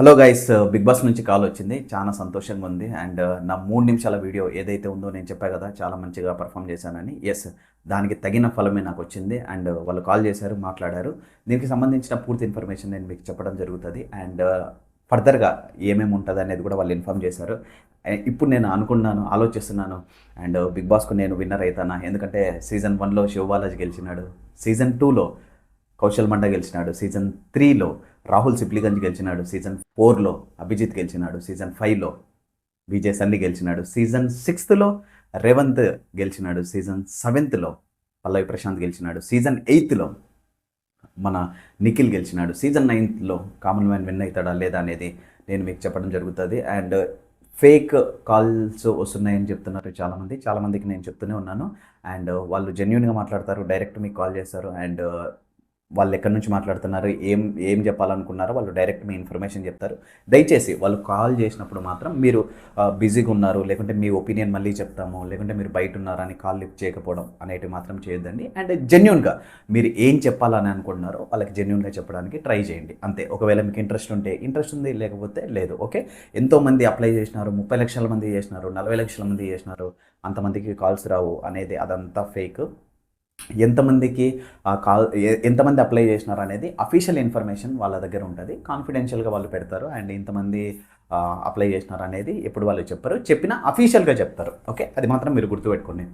Hello guys Bigg Boss నుంచి call వచ్చింది. చాలా సంతోషంగా ఉంది. అండ్ uh, నా మూడు నిమిషాల వీడియో ఏదైతే ఉందో నేను చెప్పాను కదా చాలా మంచిగా పర్ఫామ్ చేశానని. ఎస్ దానికి తగిన ఫలమే నాకు వచ్చింది. అండ్ uh, వాళ్ళు కాల్ చేశారు మాట్లాడారు. దీనికి సంబంధించిన పూర్తి ఇన్ఫర్మేషన్ నేను మీకు చెప్పడం జరుగుతుంది. అండ్ uh, ఫర్దర్గా ఏమేమి ఉంటుంది అనేది కూడా వాళ్ళు ఇన్ఫామ్ చేశారు. ఇప్పుడు నేను అనుకున్నాను ఆలోచిస్తున్నాను. అండ్ బిగ్ బాస్కు నేను విన్నర్ అవుతానా ఎందుకంటే సీజన్ వన్లో శివబాలాజీ గెలిచినాడు. సీజన్ టూలో కౌశల్ మండ గెలిచినాడు. సీజన్ త్రీలో రాహుల్ సిప్లిగంజ్ గెలిచినాడు. సీజన్ ఫోర్లో అభిజిత్ గెలిచినాడు. సీజన్ ఫైవ్లో విజయ్ సన్ని గెలిచినాడు. సీజన్ సిక్స్త్లో రేవంత్ గెలిచినాడు. సీజన్ సెవెంత్లో పల్లవి ప్రశాంత్ గెలిచినాడు. సీజన్ ఎయిత్లో మన నిఖిల్ గెలిచినాడు. సీజన్ నైన్త్లో కామన్ మ్యాన్ విన్ అవుతాడా లేదా అనేది నేను మీకు చెప్పడం జరుగుతుంది. అండ్ ఫేక్ కాల్స్ వస్తున్నాయని చెప్తున్నారు చాలామంది. చాలామందికి నేను చెప్తూనే ఉన్నాను. అండ్ వాళ్ళు జెన్యున్గా మాట్లాడతారు. డైరెక్ట్ మీకు కాల్ చేస్తారు. అండ్ వాళ్ళు ఎక్కడి నుంచి మాట్లాడుతున్నారు ఏం ఏం చెప్పాలనుకున్నారో వాళ్ళు డైరెక్ట్ మీ ఇన్ఫర్మేషన్ చెప్తారు. దయచేసి వాళ్ళు కాల్ చేసినప్పుడు మాత్రం మీరు బిజీగా ఉన్నారు లేకుంటే మీ ఒపీనియన్ మళ్ళీ చెప్తాము లేకుంటే మీరు బయట ఉన్నారని అని కాల్ లిఫ్ట్ చేయకపోవడం అనేటివి మాత్రం చేయొద్దండి. అండ్ జెన్యున్గా మీరు ఏం చెప్పాలని అనుకుంటున్నారో వాళ్ళకి జెన్యున్గా చెప్పడానికి ట్రై చేయండి. అంతే. ఒకవేళ మీకు ఇంట్రెస్ట్ ఉంటే ఇంట్రెస్ట్ ఉంది లేకపోతే లేదు ఓకే? ఎంతోమంది అప్లై చేసినారు ముప్పై లక్షల మంది చేసినారు నలభై లక్షల మంది చేసినారు అంతమందికి కాల్స్ రావు అనేది అదంతా ఫేక్. ఎంతమందికి కాల్ ఎంతమంది అప్లై చేసినారు అనేది అఫీషియల్ ఇన్ఫర్మేషన్ వాళ్ళ దగ్గర ఉంటుంది. కాన్ఫిడెన్షియల్గా వాళ్ళు పెడతారు. అండ్ ఇంతమంది అప్లై చేసినారు అనేది ఎప్పుడు వాళ్ళు చెప్పరు. చెప్పినా అఫీషియల్గా చెప్తారు. ఓకే? అది మాత్రం మీరు గుర్తుపెట్టుకోండి.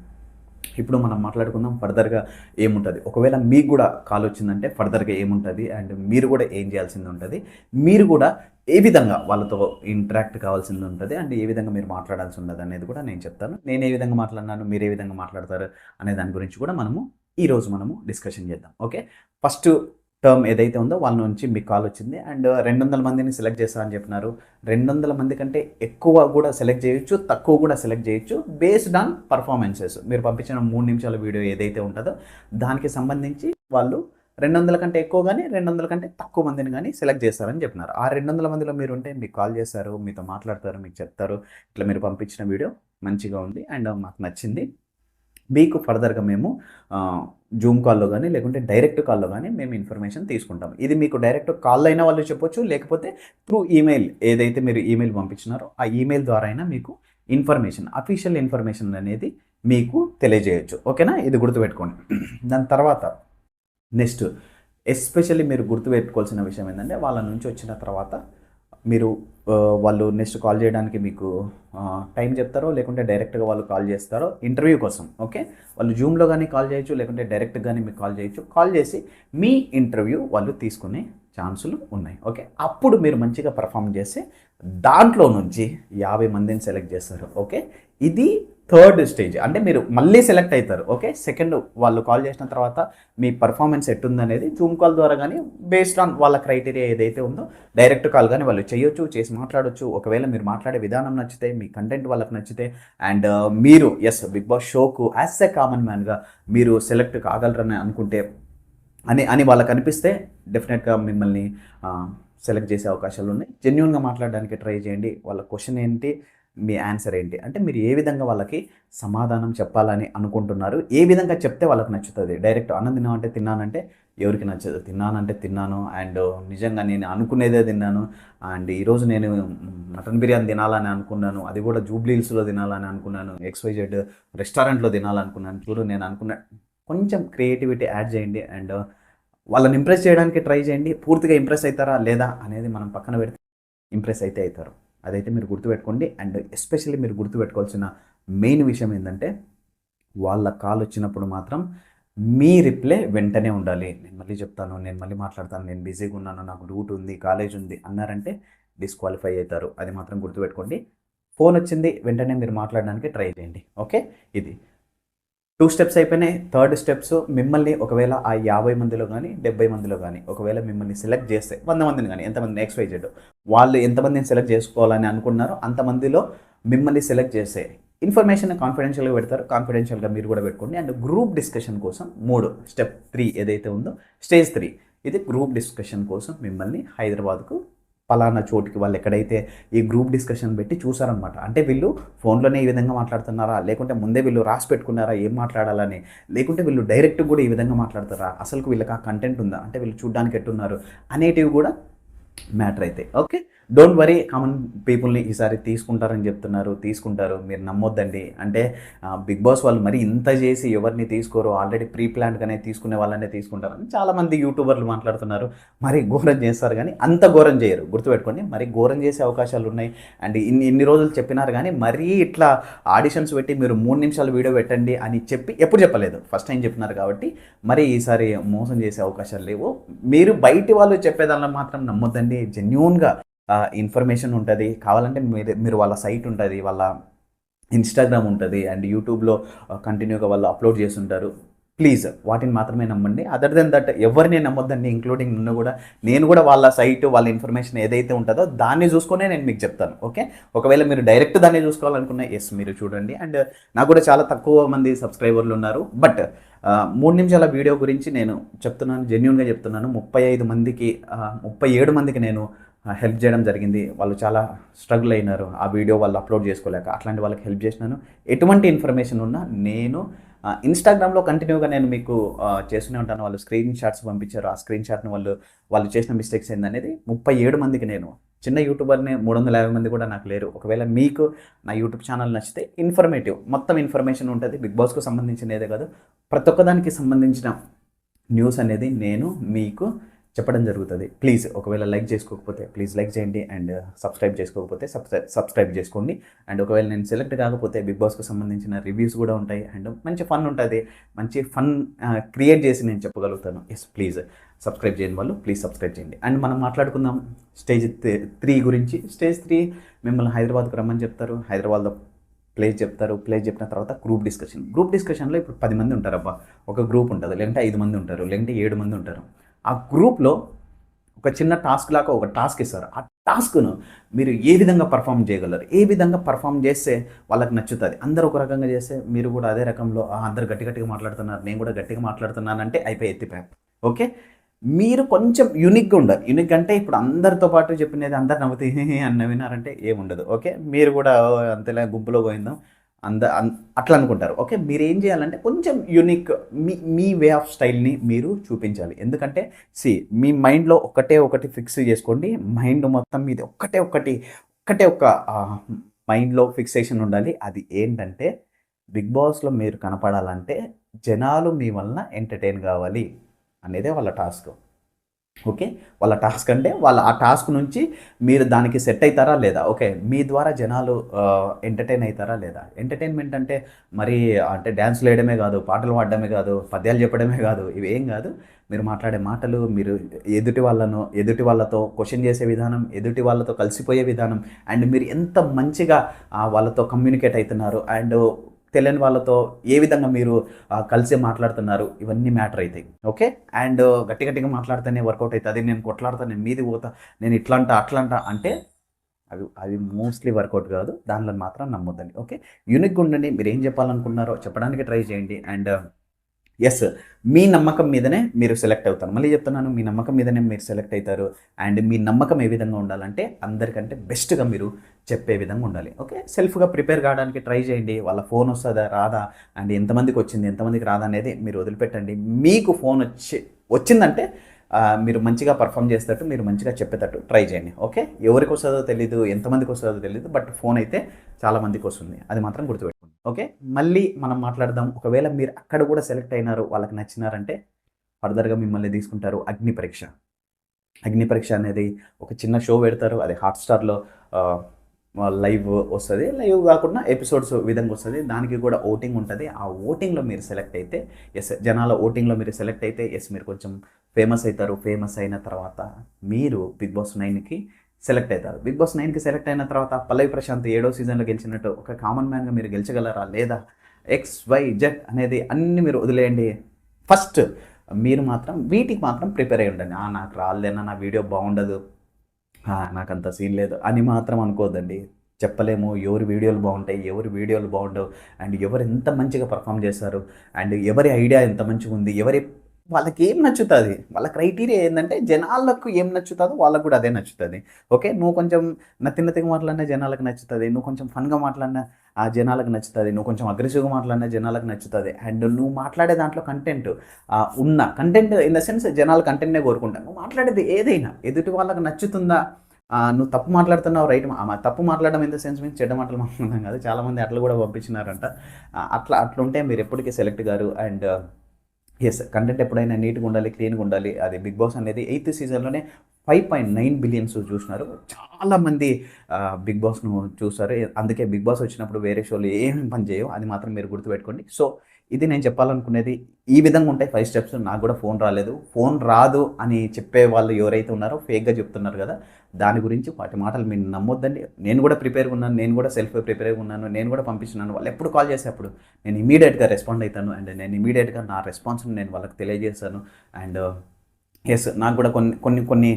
ఇప్పుడు మనం మాట్లాడుకుందాం. ఫర్దర్గా ఏముంటుంది? ఒకవేళ మీకు కూడా కాల్ వచ్చిందంటే ఫర్దర్గా ఏముంటుంది? అండ్ మీరు కూడా ఏం చేయాల్సింది ఉంటుంది? మీరు కూడా ఏ విధంగా వాళ్ళతో ఇంటరాక్ట్ కావాల్సింది ఉంటుంది? అండ్ ఏ విధంగా మీరు మాట్లాడాల్సి ఉన్నది అనేది కూడా నేను చెప్తాను. నేను ఏ విధంగా మాట్లాడినాను? మీరు ఏ విధంగా మాట్లాడతారు? అనే దాని గురించి కూడా మనము ఈరోజు మనము డిస్కషన్ చేద్దాం. ఓకే ఫస్ట్ టర్మ్ ఏదైతే ఉందో వాళ్ళ నుంచి మీకు కాల్ వచ్చింది. అండ్ రెండు వందల మందిని సెలెక్ట్ చేస్తారని చెప్పినారు. రెండు వందల మంది కంటే ఎక్కువ కూడా సెలెక్ట్ చేయొచ్చు తక్కువ కూడా సెలెక్ట్ చేయొచ్చు బేస్డ్ ఆన్ పర్ఫార్మెన్సెస్ మీరు పంపించిన మూడు నిమిషాల వీడియో ఏదైతే ఉంటుందో దానికి సంబంధించి వాళ్ళు రెండు వందల కంటే ఎక్కువ కానీ రెండు వందల కంటే తక్కువ మందిని కానీ సెలెక్ట్ చేస్తారని చెప్పినారు. ఆ రెండు వందల మందిలో మీరు ఉంటే మీకు కాల్ చేస్తారు మీతో మాట్లాడతారు మీకు చెప్తారు. ఇట్లా మీరు పంపించిన వీడియో మంచిగా ఉంది. అండ్ మాకు నచ్చింది. మీకు ఫర్దర్గా మేము జూమ్ కాల్లో కానీ లేకుంటే డైరెక్ట్ కాల్లో కానీ మేము ఇన్ఫర్మేషన్ తీసుకుంటాం. ఇది మీకు డైరెక్ట్ కాల్ అయినా వాళ్ళు చెప్పొచ్చు లేకపోతే త్రూ ఈమెయిల్ ఏదైతే మీరు ఈమెయిల్ పంపించినారో ఆ ఈమెయిల్ ద్వారా అయినా మీకు ఇన్ఫర్మేషన్ అఫీషియల్ ఇన్ఫర్మేషన్ అనేది మీకు తెలియజేయచ్చు. ఓకేనా? ఇది గుర్తుపెట్టుకోండి. దాని తర్వాత నెక్స్ట్ ఎస్పెషల్లీ మీరు గుర్తుపెట్టుకోవాల్సిన విషయం ఏంటంటే వాళ్ళ నుంచి వచ్చిన తర్వాత మీరు వాళ్ళు నెక్స్ట్ కాల్ చేయడానికి మీకు టైం చెప్తారో లేకుంటే డైరెక్ట్గా వాళ్ళు కాల్ చేస్తారో ఇంటర్వ్యూ కోసం ఓకే వాళ్ళు జూమ్లో కానీ కాల్ చేయొచ్చు లేకుంటే డైరెక్ట్ కానీ మీకు కాల్ చేయొచ్చు. కాల్ చేసి మీ ఇంటర్వ్యూ వాళ్ళు తీసుకునే ఛాన్సులు ఉన్నాయి ఓకే అప్పుడు మీరు మంచిగా పర్ఫామ్ చేస్తే దాంట్లో నుంచి యాభై మందిని సెలెక్ట్ చేస్తారు ఓకే ఇది థర్డ్ స్టేజ్. అంటే మీరు మళ్ళీ సెలెక్ట్ అవుతారు. ఓకే? సెకండ్ వాళ్ళు కాల్ చేసిన తర్వాత మీ పర్ఫార్మెన్స్ ఎట్టుందనేది జూమ్ కాల్ ద్వారా కానీ బేస్డ్ ఆన్ వాళ్ళ క్రైటీరియా ఏదైతే ఉందో డైరెక్ట్ కాల్ కానీ వాళ్ళు చేయొచ్చు చేసి మాట్లాడొచ్చు. ఒకవేళ మీరు మాట్లాడే విధానం నచ్చితే మీ కంటెంట్ వాళ్ళకి నచ్చితే అండ్ uh, మీరు ఎస్ బిగ్ బాస్ షోకు యాజ్ ఎ కామన్ మ్యాన్గా మీరు సెలెక్ట్ కాగలరని అనుకుంటే అని అని వాళ్ళకి అనిపిస్తే డెఫినెట్గా మిమ్మల్ని uh, సెలెక్ట్ చేసే అవకాశాలు ఉన్నాయి జెన్యున్గా మాట్లాడడానికి ట్రై చేయండి. వాళ్ళ క్వశ్చన్ ఏంటి? మీ ఆన్సర్ ఏంటి? అంటే మీరు ఏ విధంగా వాళ్ళకి సమాధానం చెప్పాలని అనుకుంటున్నారు? ఏ విధంగా చెప్తే వాళ్ళకి నచ్చుతుంది? డైరెక్ట్ అన్నం తిన్నామంటే తిన్నానంటే ఎవరికి నచ్చదు? తిన్నానంటే తిన్నాను. అండ్ నిజంగా నేను అనుకునేదే తిన్నాను. అండ్ ఈరోజు నేను మటన్ బిర్యానీ తినాలని అనుకున్నాను. అది కూడా జూబ్లీహిల్స్లో తినాలని అనుకున్నాను. ఎక్స్వైజెడ్ రెస్టారెంట్లో తినాలనుకున్నాను. చూడు నేను అనుకున్న కొంచెం క్రియేటివిటీ యాడ్ చేయండి. అండ్ వాళ్ళని ఇంప్రెస్ చేయడానికి ట్రై చేయండి. పూర్తిగా ఇంప్రెస్ అవుతారా లేదా అనేది మనం పక్కన పెడితే ఇంప్రెస్ అయితే అవుతారు. అదైతే మీరు గుర్తుపెట్టుకోండి. అండ్ ఎస్పెషల్లీ మీరు గుర్తుపెట్టుకోవాల్సిన మెయిన్ విషయం ఏంటంటే వాళ్ళ కాల్ వచ్చినప్పుడు మాత్రం మీ రిప్లై వెంటనే ఉండాలి. నేను మళ్ళీ చెప్తాను నేను మళ్ళీ మాట్లాడతాను నేను బిజీగా ఉన్నాను నాకు డ్యూటీ ఉంది కాలేజ్ ఉంది అన్నారంటే డిస్క్వాలిఫై అవుతారు. అది మాత్రం గుర్తుపెట్టుకోండి. ఫోన్ వచ్చింది వెంటనే మీరు మాట్లాడడానికి ట్రై చేయండి. ఓకే? ఇది. టూ స్టెప్స్ అయిపోయినాయి. థర్డ్ స్టెప్స్ మిమ్మల్ని ఒకవేళ ఆ యాభై మందిలో కానీ డెబ్బై మందిలో కానీ ఒకవేళ మిమ్మల్ని సెలెక్ట్ చేస్తే వంద మందిని కానీ ఎంతమంది నెక్స్ట్ వైజెడ్ వాళ్ళు ఎంతమందిని సెలెక్ట్ చేసుకోవాలని అనుకున్నారో అంతమందిలో మిమ్మల్ని సెలెక్ట్ చేస్తే ఇన్ఫర్మేషన్ కాన్ఫిడెన్షియల్గా పెడతారు. కాన్ఫిడెన్షియల్గా మీరు కూడా పెట్టుకోండి. అండ్ గ్రూప్ డిస్కషన్ కోసం మూడు స్టెప్ త్రీ ఏదైతే ఉందో స్టేజ్ త్రీ ఇది గ్రూప్ డిస్కషన్ కోసం మిమ్మల్ని హైదరాబాద్కు పలానా చోటికి వాళ్ళు ఎక్కడైతే ఈ గ్రూప్ డిస్కషన్ పెట్టి చూసారనమాట. అంటే వీళ్ళు ఫోన్లోనే ఈ విధంగా మాట్లాడుతున్నారా? లేకుంటే ముందే వీళ్ళు రాసి పెట్టుకున్నారా? ఏం మాట్లాడాలని? లేకుంటే వీళ్ళు డైరెక్ట్ కూడా ఈ విధంగా మాట్లాడతారా? అసలు వీళ్ళకి ఆ కంటెంట్ ఉందా? అంటే వీళ్ళు చూడడానికి ఎట్టున్నారు? అనేటివి కూడా మ్యాటర్ అవుతాయి ఓకే? డోంట్ వరీ కామన్ పీపుల్ని ఈసారి తీసుకుంటారని చెప్తున్నారు తీసుకుంటారు. మీరు నమ్మొద్దండి. అంటే బిగ్ బాస్ వాళ్ళు మరి ఇంత చేసి ఎవరిని తీసుకోరు? ఆల్రెడీ ప్రీ ప్లాన్గానే తీసుకునే వాళ్ళనే తీసుకుంటారని చాలామంది యూట్యూబర్లు మాట్లాడుతున్నారు. మరి ఘోరం చేస్తారు కానీ అంత ఘోరం చేయరు. గుర్తుపెట్టుకోండి మరి ఘోరం చేసే అవకాశాలు ఉన్నాయి. అండ్ ఇన్ని ఇన్ని రోజులు చెప్పినారు కానీ మరీ ఇట్లా ఆడిషన్స్ పెట్టి మీరు మూడు నిమిషాలు వీడియో పెట్టండి అని చెప్పి ఎప్పుడు చెప్పలేదు. ఫస్ట్ టైం చెప్పినారు కాబట్టి మరి ఈసారి మోసం చేసే అవకాశాలు లేవు. మీరు బయటి వాళ్ళు చెప్పేదాన్ని మాత్రం నమ్మొద్దండి. జెన్యున్గా ఇన్ఫర్మేషన్ ఉంటుంది. కావాలంటే మీరు మీరు వాళ్ళ సైట్ ఉంటుంది వాళ్ళ ఇన్స్టాగ్రామ్ ఉంటుంది అండ్ యూట్యూబ్లో కంటిన్యూగా వాళ్ళు అప్లోడ్ చేస్తుంటారు. ప్లీజ్ వాటిని మాత్రమే నమ్మండి. అదర్ దెన్ దట్ ఎవరిని నమ్మొద్దండి ఇంక్లూడింగ్ నిన్ను కూడా. నేను కూడా వాళ్ళ సైట్ వాళ్ళ ఇన్ఫర్మేషన్ ఏదైతే ఉంటుందో దాన్ని చూసుకునే నేను మీకు చెప్తాను. ఓకే ఒకవేళ మీరు డైరెక్ట్ దాన్ని చూసుకోవాలనుకున్నా ఎస్ మీరు చూడండి. అండ్ నాకు కూడా చాలా తక్కువ మంది సబ్స్క్రైబర్లు ఉన్నారు. బట్ మూడు నిమిషాల వీడియో గురించి నేను చెప్తున్నాను జెన్యున్గా చెప్తున్నాను. ముప్పై ఐదు మందికి ముప్పై ఏడు మందికి నేను హెల్ప్ చేయడం జరిగింది. వాళ్ళు చాలా స్ట్రగుల్ అయినారు. ఆ వీడియో వాళ్ళు అప్లోడ్ చేసుకోలేక. అట్లాంటి వాళ్ళకి హెల్ప్ చేసినాను. ఎటువంటి ఇన్ఫర్మేషన్ ఉన్నా నేను ఇన్స్టాగ్రామ్లో కంటిన్యూగా నేను మీకు చేస్తూనే ఉంటాను. వాళ్ళు స్క్రీన్ షాట్స్ పంపించారు. ఆ స్క్రీన్ షాట్ని వాళ్ళు వాళ్ళు చేసిన మిస్టేక్స్ ఏందనేది ముప్పై ఏడు మందికి నేను చిన్న యూట్యూబర్ని మూడు వందల యాభై మంది కూడా నాకు లేరు. ఒకవేళ మీకు నా యూట్యూబ్ ఛానల్ నచ్చితే ఇన్ఫర్మేటివ్ మొత్తం ఇన్ఫర్మేషన్ ఉంటుంది. బిగ్ బాస్కు సంబంధించినదే కాదు. ప్రతి ఒక్కదానికి సంబంధించిన న్యూస్ అనేది నేను మీకు చెప్పడం జరుగుతుంది. ప్లీజ్ ఒకవేళ లైక్ చేసుకోకపోతే ప్లీజ్ లైక్ చేయండి అండ్ సబ్స్క్రైబ్ uh, చేసుకోకపోతే సబ్స్క్రైబ్ సబ్స్క్రైబ్ చేసుకోండి. అండ్ ఒకవేళ నేను సెలెక్ట్ కాకపోతే బిగ్ బాస్కు సంబంధించిన రివ్యూస్ కూడా ఉంటాయి. అండ్ మంచి ఫన్ ఉంటుంది. మంచి ఫన్ క్రియేట్ uh, చేసి నేను చెప్పగలుగుతాను. ఎస్ ప్లీజ్ సబ్స్క్రైబ్ చేయని వాళ్ళు ప్లీజ్ సబ్స్క్రైబ్ చేయండి. అండ్ మనం మాట్లాడుకుందాం. స్టేజ్ త్రీ గురించి. స్టేజ్ త్రీ మిమ్మల్ని హైదరాబాద్కు రమ్మని చెప్తారు. హైదరాబాద్లో ప్లేస్ చెప్తారు. ప్లేస్ చెప్పిన తర్వాత గ్రూప్ డిస్కషన్ గ్రూప్ డిస్కషన్లో ఇప్పుడు పది మంది ఉంటారు అబ్బా ఒక గ్రూప్ ఉంటుంది. లేదంటే ఐదు మంది ఉంటారు. లేదంటే ఏడు మంది ఉంటారు. ఆ గ్రూప్లో ఒక చిన్న టాస్క్ లాగా ఒక టాస్క్ ఇస్తారు. ఆ టాస్క్ను మీరు ఏ విధంగా పర్ఫామ్ చేయగలరు? ఏ విధంగా పర్ఫామ్ చేస్తే వాళ్ళకి నచ్చుతుంది? అందరూ ఒక రకంగా చేస్తే మీరు కూడా అదే రకంలో అందరు గట్టి గట్టిగా మాట్లాడుతున్నారు నేను కూడా గట్టిగా మాట్లాడుతున్నాను అంటే అయిపోయి ఎత్తిపోయాం ఓకే? మీరు కొంచెం యూనిక్గా ఉండాలి. యూనిక్ అంటే ఇప్పుడు అందరితో పాటు చెప్పినది అందరు నవ్వుతూ అని నవ్వినారంటే ఏముండదు. ఓకే? మీరు కూడా అంతేలా గుంపులో పోయిందాం. అంద అట్లా అనుకుంటారు ఓకే మీరు ఏం చేయాలంటే కొంచెం unique me me way of స్టైల్ని మీరు చూపించాలి. ఎందుకంటే సి మీ మైండ్లో ఒకటే ఒకటి ఫిక్స్ చేసుకోండి. మైండ్ మొత్తం మీద ఒక్కటే ఒకటి ఒక్కటే ఒక మైండ్లో ఫిక్సేషన్ ఉండాలి. అది ఏంటంటే బిగ్ బాస్లో మీరు కనపడాలంటే జనాలు మీ వలన ఎంటర్టైన్ కావాలి అనేదే వాళ్ళ టాస్క్. ఓకే? వాళ్ళ టాస్క్ అంటే వాళ్ళ ఆ టాస్క్ నుంచి మీరు దానికి సెట్ అవుతారా లేదా? ఓకే మీ ద్వారా జనాలు ఎంటర్టైన్ అవుతారా లేదా? ఎంటర్టైన్మెంట్ అంటే మరి అంటే డ్యాన్స్ వేయడమే కాదు పాటలు పాడడమే కాదు పద్యాలు చెప్పడమే కాదు ఇవి ఏం కాదు. మీరు మాట్లాడే మాటలు మీరు ఎదుటి వాళ్ళను ఎదుటి వాళ్ళతో క్వశ్చన్ చేసే విధానం ఎదుటి వాళ్ళతో కలిసిపోయే విధానం అండ్ మీరు ఎంత మంచిగా వాళ్ళతో కమ్యూనికేట్ అవుతున్నారు అండ్ తెలియని వాళ్ళతో ఏ విధంగా మీరు కలిసి మాట్లాడుతున్నారు ఇవన్నీ మ్యాటర్ అవుతాయి ఓకే? అండ్ గట్టి గట్టిగా మాట్లాడితేనే వర్కౌట్ అవుతుంది. నేను కొట్లాడతా నేను మీది పోతా నేను ఇట్లా అంటా అట్లా అంటే అవి అవి మోస్ట్లీ వర్కౌట్ కాదు. దానిలో మాత్రం నమ్మొద్దండి. ఓకే? యూనిక్గా ఉండండి. మీరు ఏం చెప్పాలనుకున్నారో చెప్పడానికి ట్రై చేయండి. అండ్ ఎస్ మీ నమ్మకం మీదనే మీరు సెలెక్ట్ అవుతారు. మళ్ళీ చెప్తున్నాను మీ నమ్మకం మీదనే మీరు సెలెక్ట్ అవుతారు. అండ్ మీ నమ్మకం ఏ విధంగా ఉండాలంటే అందరికంటే బెస్ట్గా మీరు చెప్పే విధంగా ఉండాలి. ఓకే సెల్ఫ్గా ప్రిపేర్ కావడానికి ట్రై చేయండి. వాళ్ళ ఫోన్ వస్తుందా రాదా? అండ్ ఎంతమందికి వచ్చింది ఎంతమందికి రాదా అనేది మీరు వదిలిపెట్టండి. మీకు ఫోన్ వచ్చి వచ్చిందంటే మీరు మంచిగా పర్ఫామ్ చేసేటట్టు మీరు మంచిగా చెప్పేటట్టు ట్రై చేయండి. ఓకే ఎవరికి వస్తుందో తెలీదు ఎంతమందికి వస్తుందో తెలీదు బట్ ఫోన్ అయితే చాలా మందికి వస్తుంది. అది మాత్రం గుర్తుపెట్టుకోండి. ఓకే? మళ్ళీ మనం మాట్లాడదాం. ఒకవేళ మీరు అక్కడ కూడా సెలెక్ట్ అయినారు వాళ్ళకి నచ్చినారంటే ఫర్దర్గా మిమ్మల్ని తీసుకుంటారు అగ్ని పరీక్ష. అగ్ని పరీక్ష అనేది ఒక చిన్న షో పెడతారు. అది హాట్స్టార్లో లైవ్ వస్తుంది. లైవ్ కాకుండా ఎపిసోడ్స్ విధంగా వస్తుంది. దానికి కూడా ఓటింగ్ ఉంటుంది. ఆ ఓటింగ్లో మీరు సెలెక్ట్ అయితే ఎస్ జనాల ఓటింగ్లో మీరు సెలెక్ట్ అయితే ఎస్ మీరు కొంచెం ఫేమస్ అవుతారు. ఫేమస్ అయిన తర్వాత మీరు బిగ్ బాస్ నైన్కి సెలెక్ట్ అవుతారు. బిగ్ బాస్ నైన్కి సెలెక్ట్ అయిన తర్వాత పల్లవి ప్రశాంత్ ఏడో సీజన్లో గెలిచినట్టు ఒక కామన్ మ్యాన్గా మీరు గెలిచగలరా లేదా? ఎక్స్ వై జెడ్ అనేది అన్ని మీరు వదిలేయండి. ఫస్ట్ మీరు మాత్రం వీటికి మాత్రం ప్రిపేర్ అయ్యి ఉండండి. నాకు రాలేనా? నా వీడియో బాగుండదు. నాకు అంత సీన్ లేదు. అని మాత్రం అనుకోవద్దండి. చెప్పలేము. ఎవరి వీడియోలు బాగుంటాయి ఎవరి వీడియోలు బాగుండవు. అండ్ ఎవరు ఎంత మంచిగా పర్ఫామ్ చేస్తారు అండ్ ఎవరి ఐడియా ఎంత మంచిగా ఉంది ఎవరి వాళ్ళకి ఏం నచ్చుతుంది? వాళ్ళ క్రైటీరియా ఏంటంటే జనాలకు ఏం నచ్చుతుందో వాళ్ళకు కూడా అదే నచ్చుతుంది. ఓకే? నువ్వు కొంచెం నత్తి నత్తిగా మాట్లాడినా జనాలకు నచ్చుతుంది. నువ్వు కొంచెం ఫన్గా మాట్లాడినా ఆ జనాలకు నచ్చుతుంది. నువ్వు కొంచెం అగ్రెసివ్గా మాట్లాడినా జనాలకు నచ్చుతుంది. అండ్ నువ్వు మాట్లాడే దాంట్లో కంటెంట్ ఉన్న కంటెంట్ ఇన్ ద సెన్స్ జనాలు కంటెంట్నే కోరుకుంటారు నువ్వు మాట్లాడేది ఏదైనా ఎదుటి వాళ్ళకి నచ్చుతుందా? నువ్వు తప్పు మాట్లాడుతున్నావు రైట్ తప్పు మాట్లాడడం ఎంత సెన్స్ మీన్స్ చెడ్డ మాటలు మాట్లాడడం కాదు. చాలామంది అట్లా కూడా పంపించినారంట. అట్లా అట్లుంటే మీరు ఎప్పటికీ సెలెక్ట్ గారు. అండ్ ఎస్ కంటెంట్ ఎప్పుడైనా నీట్గా ఉండాలి క్లీన్గా ఉండాలి. అది బిగ్ బాస్ అనేది ఎయిత్ సీజన్లోనే ఫైవ్ పాయింట్ నైన్ బిలియన్స్ చూసినారు. చాలామంది బిగ్ బాస్ను చూస్తారు అందుకే బిగ్ బాస్ వచ్చినప్పుడు వేరే షోలు ఏమి పని చేయవు అది మాత్రం మీరు గుర్తుపెట్టుకోండి. సో ఇది నేను చెప్పాలనుకునేది ఈ విధంగా ఉంటాయి ఫైవ్ స్టెప్స్ నాకు కూడా ఫోన్ రాలేదు. ఫోన్ రాదు అని చెప్పే వాళ్ళు ఎవరైతే ఉన్నారో ఫేక్గా చెప్తున్నారు కదా దాని గురించి వాటి మాటలు మీరు నమ్మొద్దండి. నేను కూడా ప్రిపేర్గా ఉన్నాను నేను కూడా సెల్ఫ్ ప్రిపేర్గా ఉన్నాను నేను కూడా పంపించినాను వాళ్ళు ఎప్పుడు కాల్ చేసేప్పుడు నేను ఇమీడియట్గా రెస్పాండ్ అవుతాను. అండ్ నేను ఇమీడియట్గా నా రెస్పాన్స్ని నేను వాళ్ళకి తెలియజేస్తాను. అండ్ ఎస్ నాకు కూడా కొన్ని కొన్ని కొన్ని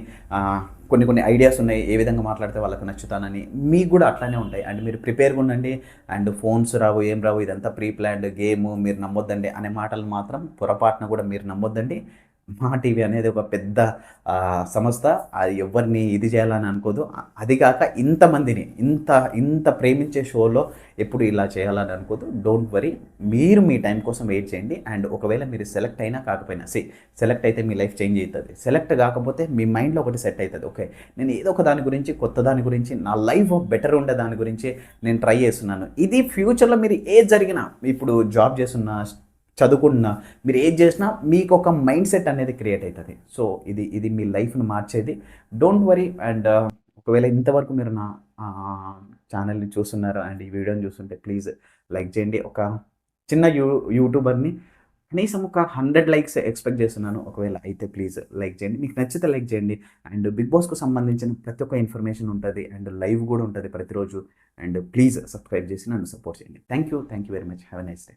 కొన్ని కొన్ని ఐడియాస్ ఉన్నాయి. ఏ విధంగా మాట్లాడితే వాళ్ళకి నచ్చుతానని. మీకు కూడా అట్లానే ఉంటాయి. అండ్ మీరు ప్రిపేర్గా ఉండండి. అండ్ ఫోన్స్ రావు ఏం రావు ఇదంతా ప్రీ ప్లాన్డ్ గేమ్ మీరు నమ్మొద్దండి అనే మాటలు మాత్రం పొరపాటున కూడా మీరు నమ్మొద్దండి. మా టీవీ అనేది ఒక పెద్ద సంస్థ. అది ఎవరిని ఇది చేయాలని అనుకోదు. అది కాక ఇంతమందిని ఇంత ఇంత ప్రేమించే షోలో ఎప్పుడు ఇలా చేయాలని అనుకోదు. Don't worry. మీరు మీ టైం కోసం వెయిట్ చేయండి. అండ్ ఒకవేళ మీరు సెలెక్ట్ అయినా కాకపోయినా సి సెలెక్ట్ అయితే మీ లైఫ్ చేంజ్ అవుతుంది. సెలెక్ట్ కాకపోతే మీ మైండ్లో ఒకటి సెట్ అవుతుంది. ఓకే నేను ఏదో ఒక దాని గురించి కొత్త దాని గురించి నా లైఫ్ బెటర్ ఉండే దాని గురించి నేను ట్రై చేస్తున్నాను. ఇది ఫ్యూచర్లో మీరు ఏది జరిగినా ఇప్పుడు జాబ్ చేస్తున్న చదువుకున్నా మీరు ఏం చేసినా మీకు ఒక మైండ్ సెట్ అనేది క్రియేట్ అవుతుంది. సో ఇది ఇది మీ లైఫ్ను మార్చేది. డోంట్ వరీ అండ్ ఒకవేళ ఇంతవరకు మీరు నా ఛానల్ని చూస్తున్నారు అండ్ ఈ వీడియోని చూస్తుంటే ప్లీజ్ లైక్ చేయండి. ఒక చిన్న యూ యూట్యూబర్ని కనీసం ఒక హండ్రెడ్ లైక్స్ ఎక్స్పెక్ట్ చేస్తున్నాను. ఒకవేళ అయితే ప్లీజ్ లైక్ చేయండి. మీకు నచ్చితే లైక్ చేయండి. అండ్ బిగ్ బాస్కు సంబంధించిన ప్రతి ఒక్క ఇన్ఫర్మేషన్ ఉంటుంది. అండ్ లైవ్ కూడా ఉంటుంది ప్రతిరోజు. అండ్ ప్లీజ్ సబ్స్క్రైబ్ చేసి నన్ను సపోర్ట్ చేయండి. Thank you thank you very much. Have a nice day.